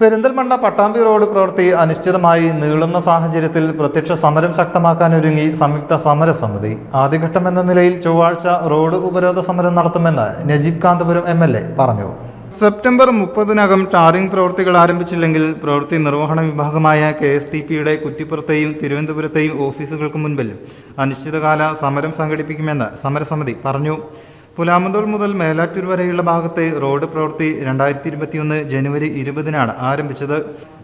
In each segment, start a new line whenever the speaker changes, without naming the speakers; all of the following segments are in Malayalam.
പെരിന്തൽമണ്ണ പട്ടാമ്പി റോഡ് പ്രവൃത്തി അനിശ്ചിതമായി നീളുന്ന സാഹചര്യത്തിൽ പ്രത്യക്ഷ സമരം ശക്തമാക്കാനൊരുങ്ങി സംയുക്ത സമരസമിതി. ആദ്യഘട്ടമെന്ന നിലയിൽ ചൊവ്വാഴ്ച റോഡ് ഉപരോധ സമരം നടത്തുമെന്ന് നജീബ് കാന്തപുരം എം പറഞ്ഞു. സെപ്റ്റംബർ മുപ്പതിനകം ടാറിംഗ് പ്രവൃത്തികൾ ആരംഭിച്ചില്ലെങ്കിൽ പ്രവൃത്തി നിർവഹണ വിഭാഗമായ കെ എസ് ടി പിയുടെ കുറ്റിപ്പുറത്തെയും തിരുവനന്തപുരത്തെയും ഓഫീസുകൾക്ക് മുൻപിൽ അനിശ്ചിതകാല സമരം സംഘടിപ്പിക്കുമെന്ന് സമരസമിതി പറഞ്ഞു. പുലാമന്തോൾ മുതൽ മേലാറ്റൂർ വരെയുള്ള ഭാഗത്തെ റോഡ് പ്രവൃത്തി രണ്ടായിരത്തി ഇരുപത്തിയൊന്ന് ജനുവരി ഇരുപതിനാണ് ആരംഭിച്ചത്.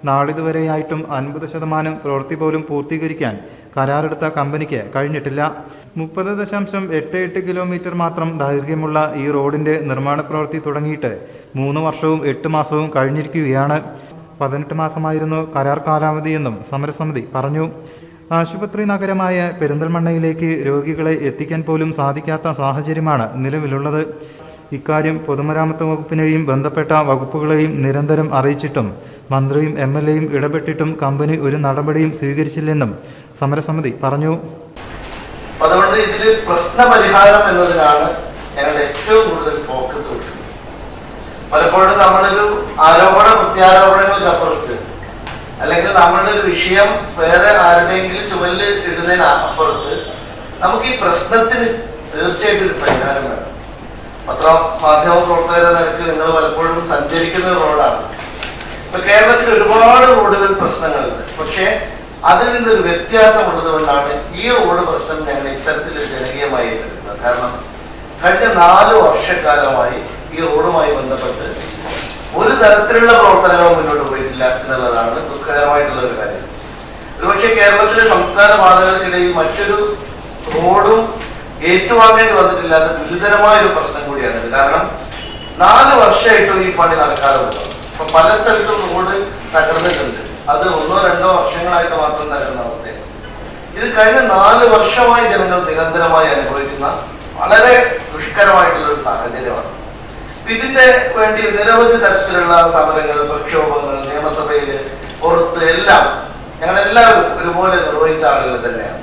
നാളിതുവരെയായിട്ടും അൻപത് ശതമാനം പ്രവൃത്തി പോലും പൂർത്തീകരിക്കാൻ കരാറെടുത്ത കമ്പനിക്ക് കഴിഞ്ഞിട്ടില്ല. മുപ്പത് ദശാംശം എട്ട് എട്ട് കിലോമീറ്റർ മാത്രം ദൈർഘ്യമുള്ള ഈ റോഡിന്റെ നിർമ്മാണ പ്രവൃത്തി തുടങ്ങിയിട്ട് മൂന്ന് വർഷവും എട്ട് മാസവും കഴിഞ്ഞിരിക്കുകയാണ്. പതിനെട്ട് മാസമായിരുന്നു കരാർ കാലാവധിയെന്നും സമരസമിതി പറഞ്ഞു. ആശുപത്രി നഗരമായ പെരിന്തൽമണ്ണയിലേക്ക് രോഗികളെ എത്തിക്കാൻ പോലും സാധിക്കാത്ത സാഹചര്യമാണ് നിലവിലുള്ളത്. ഇക്കാര്യം പൊതുമരാമത്ത് വകുപ്പിനെയും ബന്ധപ്പെട്ട വകുപ്പുകളെയും നിരന്തരം അറിയിച്ചിട്ടും മന്ത്രിയും എം എൽ എയും ഇടപെട്ടിട്ടും കമ്പനി ഒരു നടപടിയും സ്വീകരിച്ചില്ലെന്നും സമരസമിതി പറഞ്ഞു.
അതുകൊണ്ട് ഇതിൽ പ്രശ്നപരിഹാരം എന്നതിനാണ് ഞങ്ങൾ ഏറ്റവും കൂടുതൽ ഫോക്കസ് പലപ്പോഴും നമ്മളൊരു ആരോപണ പ്രത്യാരോപണങ്ങൾക്കപ്പുറത്ത് അല്ലെങ്കിൽ നമ്മളുടെ ഒരു വിഷയം വേറെ ആരുടെയെങ്കിലും ചുമലിൽ ഇടുന്നതിന് അപ്പുറത്ത് നമുക്ക് ഈ പ്രശ്നത്തിന് തീർച്ചയായിട്ടും ഒരു പരിഹാരം വേണം. പത്ര മാധ്യമ പ്രവർത്തകരെ നിരക്ക് നിങ്ങൾ പലപ്പോഴും സഞ്ചരിക്കുന്ന റോഡാണ്. ഇപ്പൊ കേരളത്തിൽ ഒരുപാട് റോഡുകൾ പ്രശ്നങ്ങളുണ്ട്. പക്ഷേ അതിൽ നിന്നൊരു വ്യത്യാസമുള്ളത് കൊണ്ടാണ് ഈ റോഡ് പ്രശ്നം ഞങ്ങൾ ഇത്തരത്തിൽ ജനകീയമായി എടുക്കുന്നത്. കാരണം കഴിഞ്ഞ നാല് വർഷക്കാലമായി ഈ റോഡുമായി ബന്ധപ്പെട്ട് ഒരു തരത്തിലുള്ള പ്രവർത്തനങ്ങളും മുന്നോട്ട് പോയിട്ടില്ല എന്നുള്ളതാണ് ദുഃഖകരമായിട്ടുള്ള ഒരു കാര്യം. ഒരുപക്ഷെ കേരളത്തിലെ സംസ്ഥാന പാതകൾക്കിടയിൽ മറ്റൊരു റോഡും ഏറ്റുവാങ്ങേണ്ടി വന്നിട്ടില്ലാത്ത ഗുരുതരമായ ഒരു പ്രശ്നം കൂടിയാണ് കാരണം നാല് വർഷമായിട്ടും ഈ പണി പോകുന്നു അപ്പൊ പല സ്ഥലത്തും റോഡ് തകർന്നിട്ടുണ്ട്. അത് ഒന്നോ രണ്ടോ വർഷങ്ങളായിട്ട് മാത്രം തകർന്ന അവസ്ഥയാണ്. ഇത് കഴിഞ്ഞ നാല് വർഷമായി ജനങ്ങൾ നിരന്തരമായി അനുഭവിക്കുന്ന വളരെ ദുഷ്കരമായിട്ടുള്ള ഒരു സാഹചര്യമാണ്. ഇതിന്റെ വേണ്ടി നിരവധി തരത്തിലുള്ള സമരങ്ങൾ പ്രക്ഷോഭങ്ങൾ നിയമസഭയിൽ പുറത്ത് എല്ലാം ഞങ്ങളെല്ലാവരും ഒരുപോലെ നിർവഹിച്ച ആളുകൾ തന്നെയാണ്.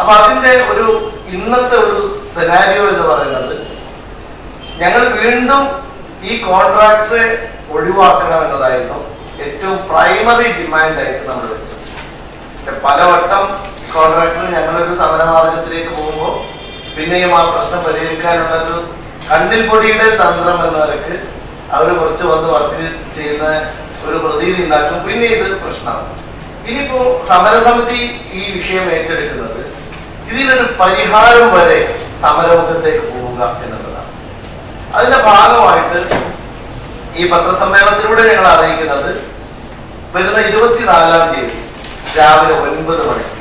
അപ്പൊ അതിന്റെ ഒരു ഇന്നത്തെ ഒരു സെനാരിയോ എന്ന് പറയുന്നത് ഞങ്ങൾ വീണ്ടും ഈ കോൺട്രാക്ടറെ ഒഴിവാക്കണം എന്നതായിരുന്നു ഏറ്റവും പ്രൈമറി ഡിമാൻഡ് ആയിട്ട് നമ്മൾ വെച്ചത്. പലവട്ടം കോൺട്രാക്ടർ ഞങ്ങളൊരു സമരമാർഗത്തിലേക്ക് പോകുമ്പോൾ പിന്നെയും ആ പ്രശ്നം പരിഹരിക്കാനുള്ള കണ്ണിൽ പൊടിയുടെ തന്ത്രം എന്ന നിലയ്ക്ക് അവർ കുറച്ച് വന്ന് വർക്ക് ചെയ്യുന്ന ഒരു പ്രതീതി ഉണ്ടാക്കും. പിന്നെ ഇത് പ്രശ്നമാണ്. ഇനിയിപ്പോ സമരസമിതി ഈ വിഷയം ഏറ്റെടുക്കുന്നത് ഇതിനൊരു പരിഹാരം വരെ സമരമുഖത്തേക്ക് പോവുക എന്നുള്ളതാണ്. അതിന്റെ ഭാഗമായിട്ട് ഈ പത്രസമ്മേളനത്തിലൂടെ ഞങ്ങൾ അറിയിക്കുന്നത് വരുന്ന ഇരുപത്തിനാലാം തീയതി രാവിലെ ഒൻപത് മണിക്ക്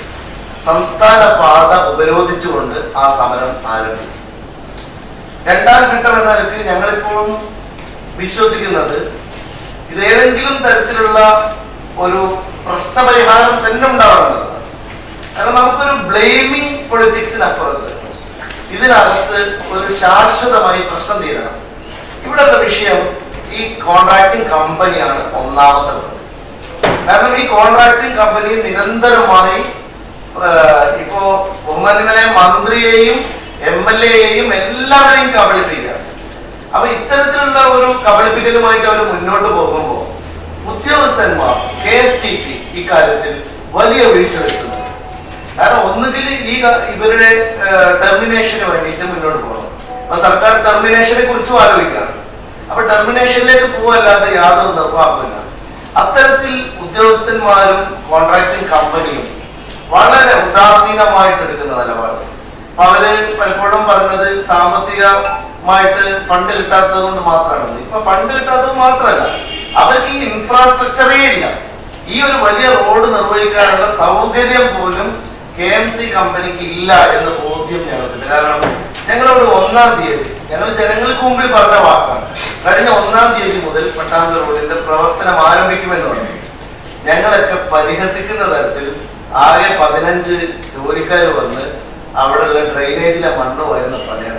സംസ്ഥാന പാത ഉപരോധിച്ചുകൊണ്ട് ആ സമരം ആരംഭിക്കും. രണ്ടാം ഘട്ടം എന്ന നിലയ്ക്ക് ഞങ്ങളിപ്പോഴും വിശ്വസിക്കുന്നത് ഇത് ഏതെങ്കിലും തരത്തിലുള്ള ഒരു പ്രശ്നപരിഹാരം തന്നെ ഉണ്ടാവണം കാരണം നമുക്കൊരു ബ്ലെയിമിങ് പൊളിറ്റിക്സിനപ്പുറത്ത് ഇതിനകത്ത് ഒരു ശാശ്വതമായി പ്രശ്നം തീരണം. ഇവിടുത്തെ വിഷയം ഈ കോൺട്രാക്ടിങ് കമ്പനിയാണ് ഒന്നാമത്തെ കാരണം ഈ കോൺട്രാക്ടിങ് കമ്പനി നിരന്തരമായി ഇപ്പോ ബഹുമാനായ മന്ത്രിയെയും എം എൽ എയെയും എല്ലാവരെയും കബളിപ്പിക്കുകയാണ് അപ്പൊ ഇത്തരത്തിലുള്ള ഒരു കബളിപ്പിക്കലുമായിട്ട് അവർ മുന്നോട്ട് പോകുമ്പോൾ ഉദ്യോഗസ്ഥന്മാർ കെ എസ് ടി പി ഇക്കാര്യത്തിൽ വലിയ വീഴ്ച വരുത്തുന്നു. കാരണം ഒന്നുകിൽ ഈ ഇവരുടെ ടെർമിനേഷന് വേണ്ടിയിട്ട് മുന്നോട്ട് പോകണം. അപ്പൊ സർക്കാർ ടെർമിനേഷനെ കുറിച്ചും ആലോചിക്കുകയാണ്. അപ്പൊ ടെർമിനേഷനിലേക്ക് പോവല്ലാതെ യാതൊരു നിർവാഹമില്ല അത്തരത്തിൽ ഉദ്യോഗസ്ഥന്മാരും കോൺട്രാക്ടിങ് കമ്പനിയും വളരെ ഉദാസീനമായിട്ട് എടുക്കുന്ന നിലപാട് അവർ പലപ്പോഴും പറഞ്ഞത് സാമ്പത്തികമായിട്ട് ഫണ്ട് കിട്ടാത്തത് കൊണ്ട് മാത്രമാണ്. ഇപ്പൊ ഫണ്ട് കിട്ടാത്തത് മാത്രമല്ല അവർക്ക് ഈ ഇൻഫ്രാസ്ട്രക്ചറേ ഇല്ല. ഈ ഒരു വലിയ റോഡ് നിർവഹിക്കാനുള്ള സൗകര്യം പോലും കെ എം സി കമ്പനിക്ക് ഇല്ല എന്ന് ബോധ്യം ഞങ്ങൾക്കുണ്ട്. കാരണം ഞങ്ങളോട് ഒന്നാം തീയതി ഞങ്ങൾ ജനങ്ങൾക്ക് മുമ്പിൽ പറഞ്ഞ വാക്കാണ്. കഴിഞ്ഞ ഒന്നാം തീയതി മുതൽ പട്ടാമ്പി റോഡിന്റെ പ്രവർത്തനം ആരംഭിക്കുമെന്ന് പറഞ്ഞു ഞങ്ങളൊക്കെ പരിഹസിക്കുന്ന തരത്തിൽ ആകെ പതിനഞ്ച് ജോലിക്കാർ വന്ന് അവിടെയുള്ള ഡ്രെയിനേജിലെ മണ്ണ് വരുന്ന പണിയാണ്.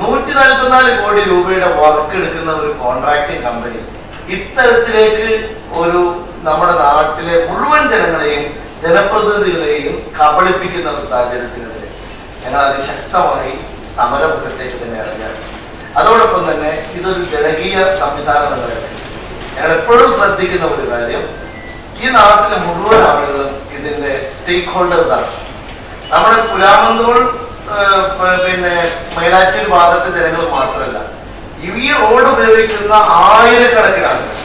നൂറ്റി നാൽപ്പത്തിനാല് കോടി രൂപയുടെ വർക്ക് എടുക്കുന്ന ഒരു കോൺട്രാക്ടിങ് കമ്പനി ഇത്തരത്തിലേക്ക് ഒരു നമ്മുടെ നാട്ടിലെ മുഴുവൻ ജനങ്ങളെയും ജനപ്രതിനിധികളെയും കബളിപ്പിക്കുന്ന ഒരു സാഹചര്യത്തിനെതിരെ ഞങ്ങൾ അതിശക്തമായി സമരമുഖത്തേക്ക് തന്നെ ഇറങ്ങാൻ അതോടൊപ്പം തന്നെ ഇതൊരു ജനകീയ സംവിധാനം എന്ന ഞങ്ങൾ എപ്പോഴും ശ്രദ്ധിക്കുന്ന ഒരു കാര്യം ഈ നാട്ടിലെ മുഴുവൻ ആളുകളും ഇതിന്റെ സ്റ്റേക്ക് ഹോൾഡേഴ്സാണ് നമ്മുടെ പുലാമന്തോൾ ഏഹ്, പ- പിന്നെ മൈനാറ്റൂർ ഭാഗത്തെ ജനങ്ങൾ മാത്രമല്ല. ഈ റോഡ് ഉപയോഗിക്കുന്ന ആയിരക്കണക്കിന് ആളുകൾ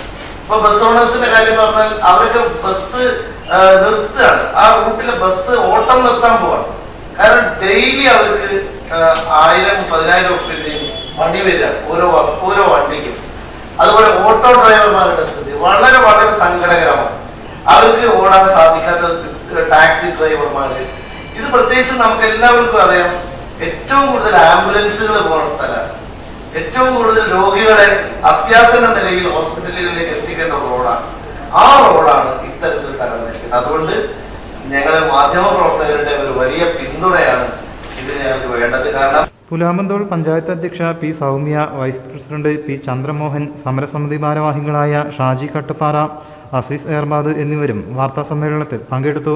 ഇപ്പൊ ബസ് ഓണേഴ്സിന്റെ കാര്യം പറഞ്ഞാൽ അവർക്ക് ബസ് നിർത്തുകയാണ്. ആ റൂട്ടിലെ ബസ് ഓട്ടം നിർത്താൻ പോവാണ്. കാരണം ഡെയിലി അവർക്ക് ആയിരം പതിനായിരം ഉറുപ്പിന്റെയും വണ്ടി വരികയാണ് ഓരോ ഓരോ വണ്ടിക്കും. അതുപോലെ ഓട്ടോ ഡ്രൈവർമാരുടെ സ്ഥിതി വളരെ വളരെ സങ്കടകരമാണ്. അവർക്ക് ഓടാൻ സാധിക്കാത്ത ടാക്സി ഡ്രൈവർമാര് ഇത് പ്രത്യേകിച്ച് നമുക്ക് എല്ലാവർക്കും അറിയാം ഏറ്റവും കൂടുതൽ ആംബുലൻസുകൾ പോകുന്ന സ്ഥലമാണ്. ഏറ്റവും കൂടുതൽ രോഗികളെ അത്യാസന നിലയിൽ ഹോസ്പിറ്റലുകളിലേക്ക് എത്തിക്കേണ്ട റോഡാണ്. ആ റോഡാണ് ഇത്തരത്തിൽ തകർന്നിരിക്കുന്നത് അതുകൊണ്ട് ഞങ്ങളെ മാധ്യമ പ്രവർത്തകരുടെ ഒരു വലിയ പിന്തുണയാണ് ഇത് ഞങ്ങൾക്ക് വേണ്ടത്. കാരണം
പുലാമന്തോൾ പഞ്ചായത്ത് അധ്യക്ഷ P Soumya vice president P Chandramohan സമരസമിതി ഭാരവാഹികളായ ഷാജി കട്ടുപ്പാറ അസീസ് ഏർബാദ് എന്നിവരും വാർത്താ സമ്മേളനത്തിൽ പങ്കെടുത്തു.